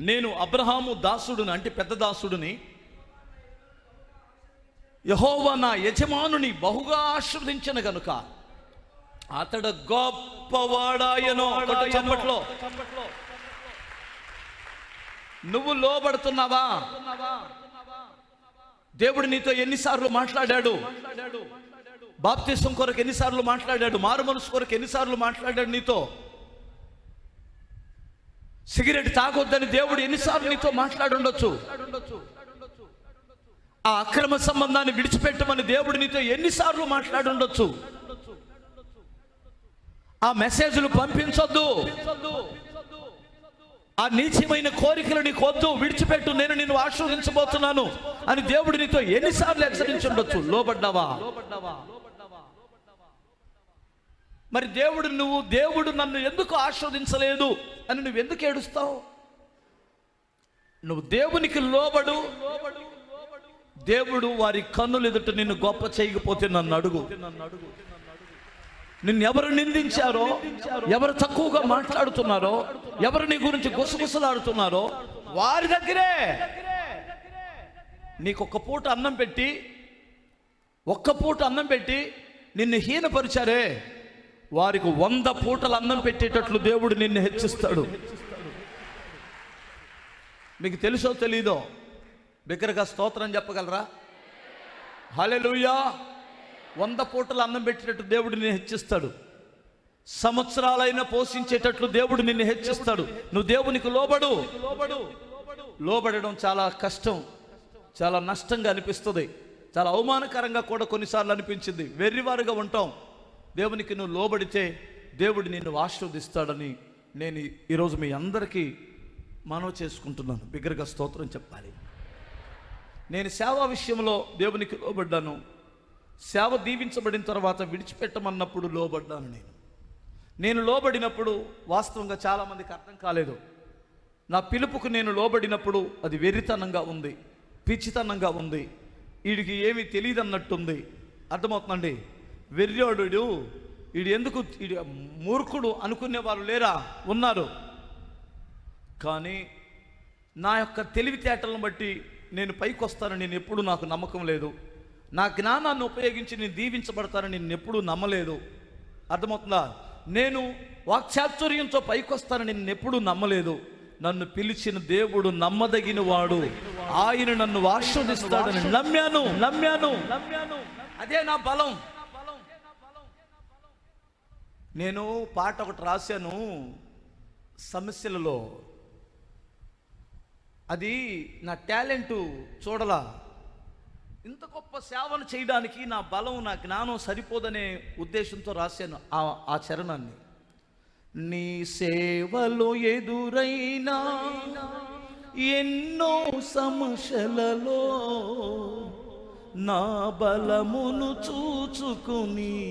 నేను అబ్రహాము దాసుడుని అంటే పెద్ద దాసుడిని యహోవా నా యజమానుని బహుగా ఆశ్రవదించిన గనుక అతడు గొప్పవాడాయను చప్పట్లో. నువ్వు లోబడుతున్నావా? దేవుడు నీతో ఎన్నిసార్లు మాట్లాడాడు. బాప్తిసం కొరకు ఎన్నిసార్లు మాట్లాడాడు? మారు మనసు కొరకు ఎన్నిసార్లు మాట్లాడాడు నీతో? సిగరెట్ తాగొద్దని దేవుడు ఎన్నిసార్లు నీతో మాట్లాడుండొచ్చు? ఆ అక్రమ సంబంధాన్ని విడిచిపెట్టమని దేవుడు నీతో ఎన్నిసార్లు మాట్లాడుండొచ్చు? ఆ మెసేజ్లు పంపించొద్దు. ఆ నీచమైన కోరికలు నీకు వద్దు విడిచిపెట్టు నేను నిన్ను ఆశీర్వదించబోతున్నాను అని దేవుడు నీతో ఎన్నిసార్లు హెచ్చరించి ఉండొచ్చు. లోబడ్డావా? మరి దేవుడు నువ్వు దేవుడు నన్ను ఎందుకు ఆస్వాదించలేదు అని నువ్వు ఎందుకు ఏడుస్తావు? నువ్వు దేవునికి లోబడు. దేవుడు వారి కన్నులు ఎదుట నిన్ను గొప్ప చేయకపోతే నన్ను అడుగు. నిన్ను ఎవరు నిందించారో ఎవరు తక్కువగా మాట్లాడుతున్నారో ఎవరు నీ గురించి గుసగుసలాడుతున్నారో వారి దగ్గరే. నీకు ఒక్క పూట అన్నం పెట్టి ఒక్క పూట అన్నం పెట్టి నిన్ను హీనపరిచారే. వారికి వంద పూటలు అన్నం పెట్టేటట్లు దేవుడు నిన్ను హెచ్చిస్తాడు. మీకు తెలుసో తెలీదో? బిగ్గరగా స్తోత్రం చెప్పగలరా? హలెలుయా వంద పూటలు అన్నం పెట్టేటట్టు దేవుడు నిన్ను హెచ్చిస్తాడు. సంవత్సరాలైనా పోషించేటట్లు దేవుడు నిన్ను హెచ్చిస్తాడు. నువ్వు దేవునికి లోబడు. లోబడడం చాలా కష్టం. చాలా నష్టంగా అనిపిస్తుంది. చాలా అవమానకరంగా కూడా కొన్నిసార్లు అనిపించింది. వెర్రివారుగా ఉంటాం. దేవునికి నువ్వు లోబడితే దేవుడు నిన్ను ఆశీర్వదిస్తాడని నేను ఈరోజు మీ అందరికీ మనవి చేసుకుంటున్నాను. బిగ్గరగా స్తోత్రం చెప్పాలి. నేను సేవా విషయంలో దేవునికి లోబడ్డాను. సేవ దీవించబడిన తర్వాత విడిచిపెట్టమన్నప్పుడు లోబడ్డాను నేను. నేను లోబడినప్పుడు వాస్తవంగా చాలామందికి అర్థం కాలేదు. నా పిలుపుకు నేను లోబడినప్పుడు అది వెర్రితనంగా ఉంది పిచ్చితనంగా ఉంది వీడికి ఏమీ తెలియదు అన్నట్టుంది అర్థమవుతుందండి? వెర్రోడు వీడు ఎందుకు మూర్ఖుడు అనుకునేవారు లేరా? ఉన్నారు. కానీ నా యొక్క తెలివితేటలను బట్టి నేను పైకి వస్తానని నేను ఎప్పుడు నాకు నమ్మకం లేదు. నా జ్ఞానాన్ని ఉపయోగించి నేను దీవించబడతానని నేను ఎప్పుడూ నమ్మలేదు. అర్థమవుతుందా? నేను వాక్చాతుర్యంతో పైకి వస్తానని నేను ఎప్పుడూ నమ్మలేదు. నన్ను పిలిచిన దేవుడు నమ్మదగిన వాడు ఆయన నన్ను ఆశీర్వదిస్తాడని నమ్మాను నమ్మాను నమ్మాను. అదే నా బలం. నేను పాట ఒకటి రాశాను సమస్యలలో. అది నా టాలెంటు చూడలా. ఇంత గొప్ప సేవను చేయడానికి నా బలం నా జ్ఞానం సరిపోదనే ఉద్దేశంతో రాశాను ఆ ఆ చరణాన్ని. నీ సేవలో ఎదురైనా ఎన్నో సమస్యలలో నా బలమును చూచుకుని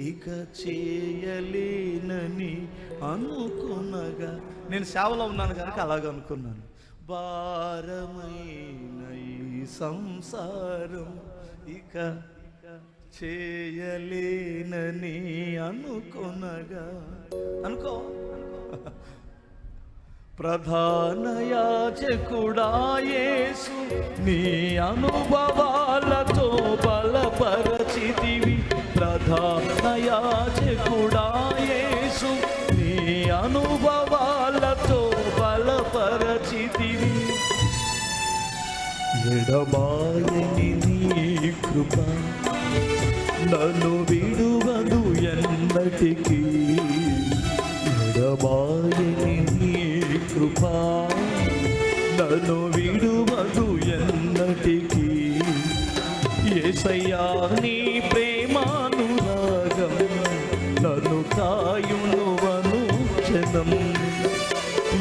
ఇక చేయలేనని అనుకునగా నేను సేవలో ఉన్నాను కనుక అలాగ అనుకున్నాను. భారమైన ఈ సంసారం ఇక చేయలేనని అనుకునగా అనుకో. ప్రధాన యాజకుడాయేసు నీ అనుభవాలతో బలపరచితివి. ప్రధాన యాజకుడా యేసు నీ అనుభవాలతో బలపరచితివి. ఎడబాయని నీ కృప నన్ను విడువదు ఎన్నటికీ. ఎడబాయని నీ కృప నన్ను వచనం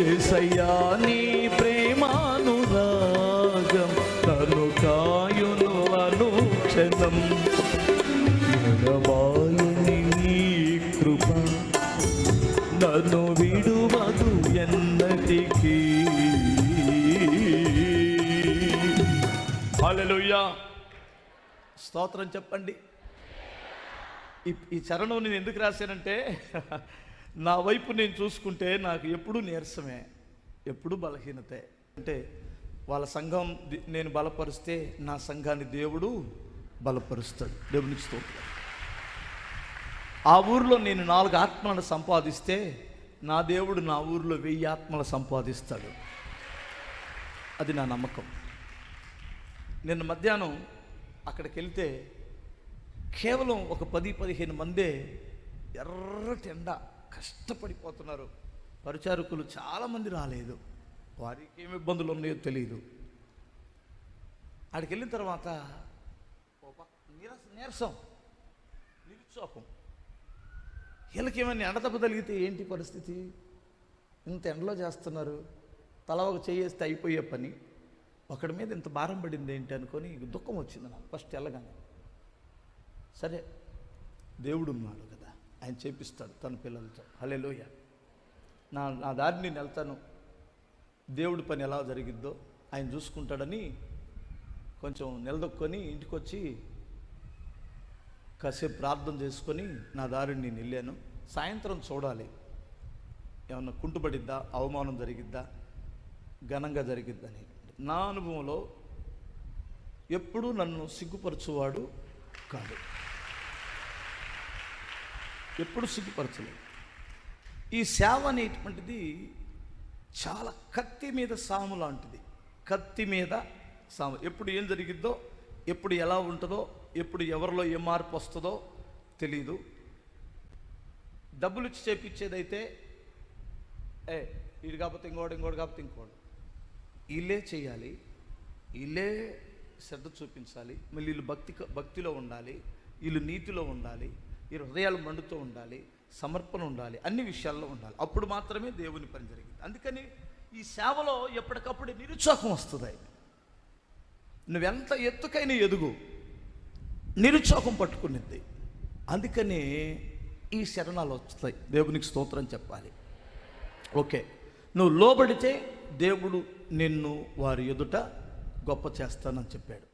ఏసయ్యా నీ ప్రేమానురాగం తను కాయును అనుక్షణం. వాయుని నీ కృప నన్ను విడువదు ఎన్నటికీ. హల్లెలూయా. స్తోత్రం చెప్పండి. ఈ చరణం నేను ఎందుకు రాశానంటే నా వైపు నేను చూసుకుంటే నాకు ఎప్పుడూ నీరసమే ఎప్పుడూ బలహీనతే. అంటే వాళ్ళ సంఘం నేను బలపరిస్తే నా సంఘాన్ని దేవుడు బలపరుస్తాడు. దేవునికి స్తోత్రం. ఆ ఊరిలో నేను నాలుగు ఆత్మలను సంపాదిస్తే నా దేవుడు నా ఊరిలో వెయ్యి ఆత్మలు సంపాదిస్తాడు. అది నా నమ్మకం. నిన్న మధ్యాహ్నం అక్కడికి వెళ్తే కేవలం ఒక పది పదిహేను మందే ఎర్రటి ఎండ కష్టపడిపోతున్నారు. పరిచారకులు చాలామంది రాలేదు. వారికి ఏమి ఇబ్బందులు ఉన్నాయో తెలియదు అక్కడికి వెళ్ళిన తర్వాత నీరస నీరసం నిరుత్సాహం. వీళ్ళకి ఏమైనా ఎండ దెబ్బ తగిలితే ఏంటి పరిస్థితి? ఇంత ఎండలో చేస్తున్నారు. తల ఒక చేయేస్తే అయిపోయే పని. ఒకడి మీద ఇంత భారం పడింది ఏంటి అనుకొని దుఃఖం వచ్చింది నాకు. ఫస్ట్ వెళ్ళగానే. సరే దేవుడు ఉన్నాడు కదా. ఆయన చేపిస్తాడు తన పిల్లలతో. హలే లోయ నా నా దారి నేను వెళ్తాను. దేవుడి పని ఎలా జరిగిద్దో ఆయన చూసుకుంటాడని కొంచెం నిలదొక్కొని ఇంటికి వచ్చి కాసేపు ప్రార్థన చేసుకొని నా దారిని నేను వెళ్ళాను. సాయంత్రం చూడాలి. ఏమన్నా కుంటుపడిద్దా? అవమానం జరిగిద్దా? ఘనంగా జరిగిద్దని నా అనుభవంలో ఎప్పుడూ నన్ను సిగ్గుపరచువాడు కాదు ఎప్పుడు సిగ్గుపరచలేదు. ఈ సేవ అనేటువంటిది చాలా కత్తి మీద సాము లాంటిది. కత్తి మీద సాము. ఎప్పుడు ఏం జరిగిద్దో ఎప్పుడు ఎలా ఉంటుందో ఎప్పుడు ఎవరిలో ఏ మార్పు వస్తుందో తెలీదు. డబ్బులు ఇచ్చి చేపించేదైతే ఏ ఇది కాకపోతే ఇంకోటి ఇంకోటి కాకపోతే ఇంకోటి. వీళ్ళే చేయాలి. వీళ్ళే శ్రద్ధ చూపించాలి. మళ్ళీ వీళ్ళు భక్తి భక్తిలో ఉండాలి. వీళ్ళు నీతిలో ఉండాలి. ఈ హృదయాలు మండుతూ ఉండాలి సమర్పణ ఉండాలి అన్ని విషయాల్లో ఉండాలి. అప్పుడు మాత్రమే దేవుని పని జరిగింది. అందుకని ఈ సేవలో ఎప్పటికప్పుడు నిరుత్సాహం వస్తుంది నువ్వెంత ఎత్తుకైనా ఎదుగు. నిరుత్సాహం పట్టుకునిద్ది. అందుకని ఈ శరణాలు వస్తాయి. దేవునికి స్తోత్రం చెప్పాలి. ఓకే. నువ్వు లోబడితే దేవుడు నిన్ను వారి ఎదుట గొప్ప చేస్తానని చెప్పాడు.